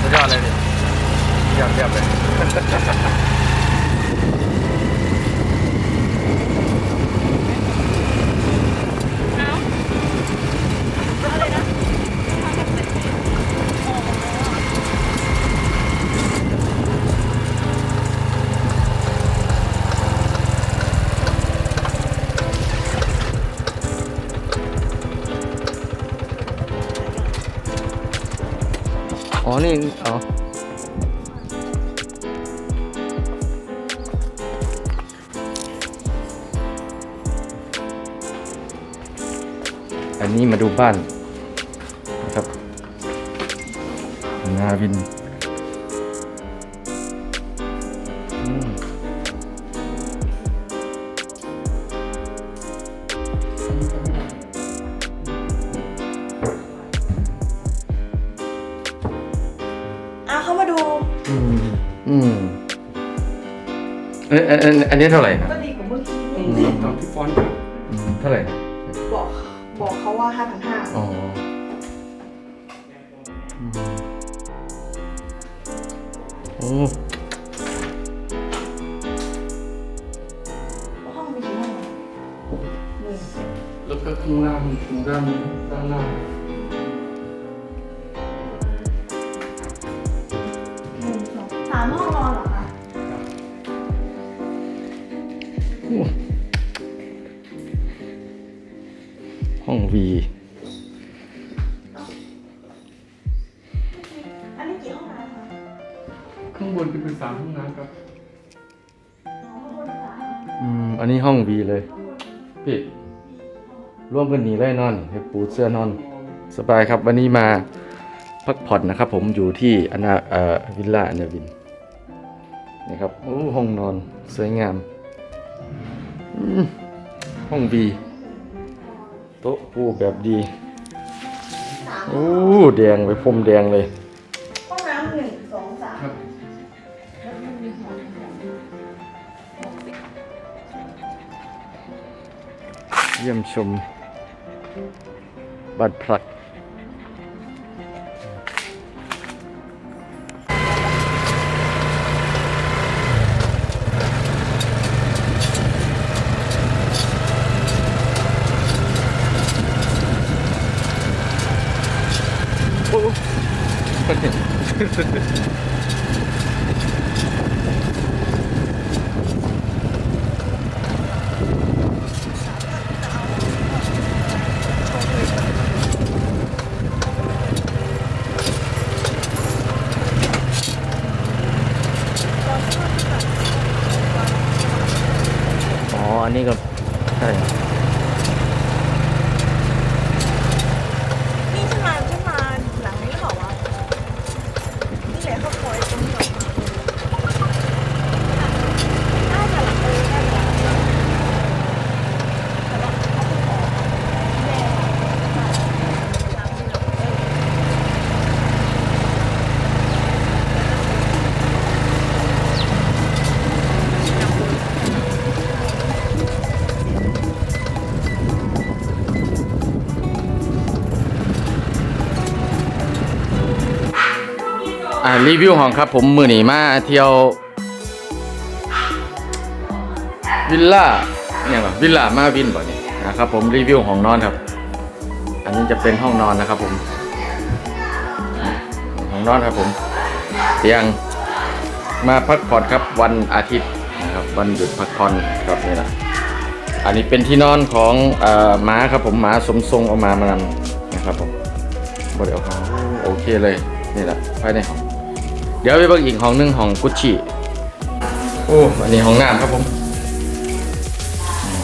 สุดยอดเลยดิเยี่ยมเยี่ยมเลย อ๋อ นี่อ๋ออันนี้มาดูบ้านนะครับนาวิน เอยเอยเอยอันนี้เท่าไหร่ครับก็ดีกว่าเมื่อกี้อืนี่มตอนที่ฟอนต์ครับอืมเท่าไหร่นะบอกบอกเขาว่าห้าพันห้าอ๋ออืมโอ้ห้องมีกี่ห้องหนึ่ง แล้วก็ข้างล่างข้างด้านด้านหน้าห ห้องวีอันนี้กี่ห้องน้ำคะข้างบนจะเป็นสามห้องน้ำครับอ๋อข้างบนสามอืม อันนี้ห้องวีเลยพี่ร่วมกันหนีได้นอน ให้ปูเสื้อนอน สบายครับ วันนี้มาพักผ่อนนะครับ ผมอยู่ที่อนาเอ่อวิลล่าอนาวิน นี่ครับโอ้ห้องนอน สวยงามอืม ห้องบีโต๊ะปูแบบดีสามโอ้แดงไปพรมแดงเลยห้องน้ำหนึ่งสองสามครับเยี่ยมชมบ้านพลัก อ๋ออันนี้ก็ใช่ อ่ารีวิวห้องครับผมมือหนีมาเที่ยววิลล่าเนี่ยก่อนวิลล่ามาวินบ่เนี่ยนะครับผมรีวิวห้องนอนครับ อันนี้จะเป็นห้องนอนนะครับผมห้องนอนครับผม เตียงมาพักผ่อนครับวันอาทิตย์นะครับวันหยุดพักผ่อนครับนี่นะอันนี้เป็นที่นอนของเอ่อหมาครับผมหมาสมทรงเอามามานำนะครับผมบริเอาของโอเคเลย นี่แหละภายในห้อง เดี๋ยวไปเบิ่งอีกห้องหนึงห้องกุชชี่โอ้อันนี้ห้องน้ำครับผม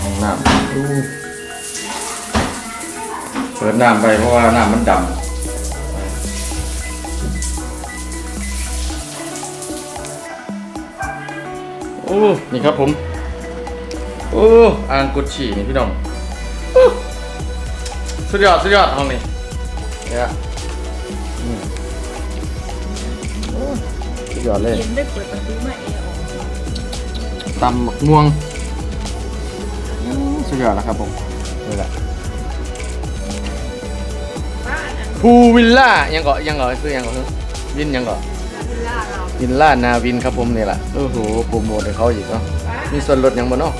ห้องน้ำดูเปิดน้ำไปเพราะว่าน้ำมันดำโอ้นี่ครับผม โอ้อ่างกุชชี่นี่พี่น้องโอ้สุดยอด สุดยอดห้องนี้เนี่ย ยอดเลยเย็นได้เปิดประตูมาเองออกตำหมกม่วงอืมสุดยอดแล้วครับผมนี่แหละบ้านอันพูวิลล่ายังเกาะยังเกาะคือยังเกาะวินยังก่อนวิลล่าเราวินล่านาวินครับผมนี่แหละโอ้โหโปรโมทให้เขาอีกเนาะมีส่วนลดหยังบ่เนาะ